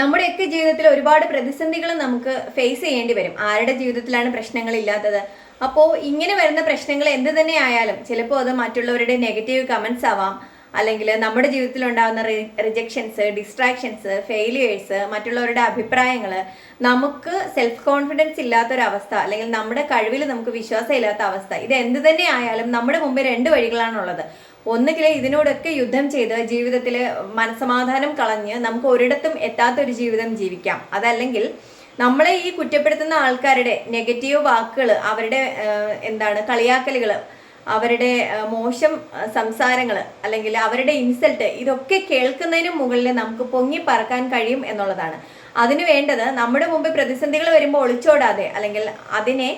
നമ്മുടെയൊക്കെ ജീവിതത്തിൽ ഒരുപാട് പ്രതിസന്ധികൾ നമുക്ക് ഫേസ് ചെയ്യേണ്ടി വരും. ആരുടെ ജീവിതത്തിലാണ് പ്രശ്നങ്ങൾ ഇല്ലാത്തത് അപ്പോൾ ഇങ്ങനെ വരുന്ന പ്രശ്നങ്ങൾ എന്ത് തന്നെ ആയാലും ചിലപ്പോൾ അത് മറ്റുള്ളവരുടെ നെഗറ്റീവ് കമൻസ് ആവാം. അല്ലെങ്കിൽ നമ്മുടെ ജീവിതത്തിൽ ഉണ്ടാകുന്ന റിജക്ഷൻസ് ഡിസ്ട്രാക്ഷൻസ് ഫെയിലിയേഴ്സ് മറ്റുള്ളവരുടെ അഭിപ്രായങ്ങൾ നമുക്ക് സെൽഫ് കോൺഫിഡൻസ് ഇല്ലാത്തൊരവസ്ഥ അല്ലെങ്കിൽ നമ്മുടെ കഴിവിൽ നമുക്ക് വിശ്വാസം ഇല്ലാത്ത അവസ്ഥ ഇത് എന്ത് തന്നെ ആയാലും നമ്മുടെ മുമ്പിൽ രണ്ട് വഴികളാണുള്ളത്. ഒന്നുകിൽ ഇതിനോടൊക്കെ യുദ്ധം ചെയ്ത് ജീവിതത്തിൽ മനസമാധാനം കളഞ്ഞ് നമുക്ക് ഒരിടത്തും എത്താത്തൊരു ജീവിതം ജീവിക്കാം. അതല്ലെങ്കിൽ നമ്മളെ ഈ കുറ്റപ്പെടുത്തുന്ന ആൾക്കാരുടെ നെഗറ്റീവ് വാക്കുകൾ അവരുടെ എന്താണ് കളിയാക്കലുകൾ അവരുടെ മോശം സംസാരങ്ങൾ അല്ലെങ്കിൽ അവരുടെ ഇൻസൾട്ട് ഇതൊക്കെ കേൾക്കുന്നതിന് മുകളിൽ നമുക്ക് പൊങ്ങി പറക്കാൻ കഴിയും എന്നുള്ളതാണ്. അതിനു വേണ്ടത് നമ്മുടെ മുമ്പിൽ പ്രതിസന്ധികൾ വരുമ്പോൾ ഒളിച്ചോടാതെ അല്ലെങ്കിൽ അതിനെ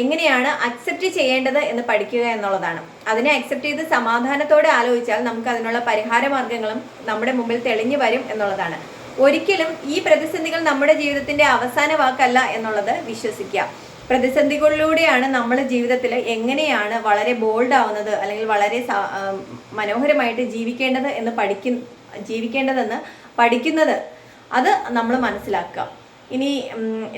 എങ്ങനെയാണ് അക്സെപ്റ്റ് ചെയ്യേണ്ടത് എന്ന് പഠിക്കുക എന്നുള്ളതാണ്. അതിനെ അക്സെപ്റ്റ് ചെയ്ത് സമാധാനത്തോടെ ആലോചിച്ചാൽ നമുക്ക് അതിനുള്ള പരിഹാര മാർഗങ്ങളും നമ്മുടെ മുമ്പിൽ തെളിഞ്ഞു വരും എന്നുള്ളതാണ്. ഒരിക്കലും ഈ പ്രതിസന്ധികൾ നമ്മുടെ ജീവിതത്തിന്റെ അവസാന വാക്കല്ല എന്നുള്ളത് വിശ്വസിക്കുക. പ്രതിസന്ധികളിലൂടെയാണ് നമ്മൾ ജീവിതത്തിൽ എങ്ങനെയാണ് വളരെ ബോൾഡ് ആവുന്നത് അല്ലെങ്കിൽ വളരെ മനോഹരമായിട്ട് ജീവിക്കേണ്ടത് എന്ന് പഠിക്കുന്ന ജീവിക്കേണ്ടതെന്ന് പഠിക്കുന്നത്. അത് നമ്മൾ മനസ്സിലാക്കുക. ഇനി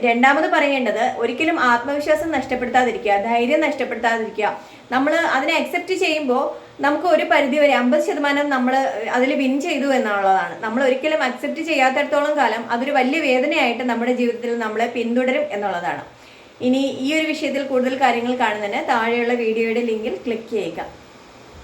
രണ്ടാമത് പറയേണ്ടത് ഒരിക്കലും ആത്മവിശ്വാസം നഷ്ടപ്പെടുത്താതിരിക്കുക ധൈര്യം നഷ്ടപ്പെടുത്താതിരിക്കുക. നമ്മൾ അതിനെ അക്സെപ്റ്റ് ചെയ്യുമ്പോൾ നമുക്ക് ഒരു പരിധി വരെ അമ്പത് ശതമാനം നമ്മൾ അതിൽ വിൻ ചെയ്തു എന്നുള്ളതാണ്. നമ്മൾ ഒരിക്കലും അക്സെപ്റ്റ് ചെയ്യാത്തടത്തോളം കാലം അതൊരു വലിയ വേദനയായിട്ട് നമ്മുടെ ജീവിതത്തിൽ നമ്മളെ പിന്തുടരും എന്നുള്ളതാണ്. ഇനി ഈ ഒരു വിഷയത്തിൽ കൂടുതൽ കാര്യങ്ങൾ കാണുന്നതിന് താഴെയുള്ള വീഡിയോയുടെ ലിങ്കിൽ ക്ലിക്ക് ചെയ്യുക.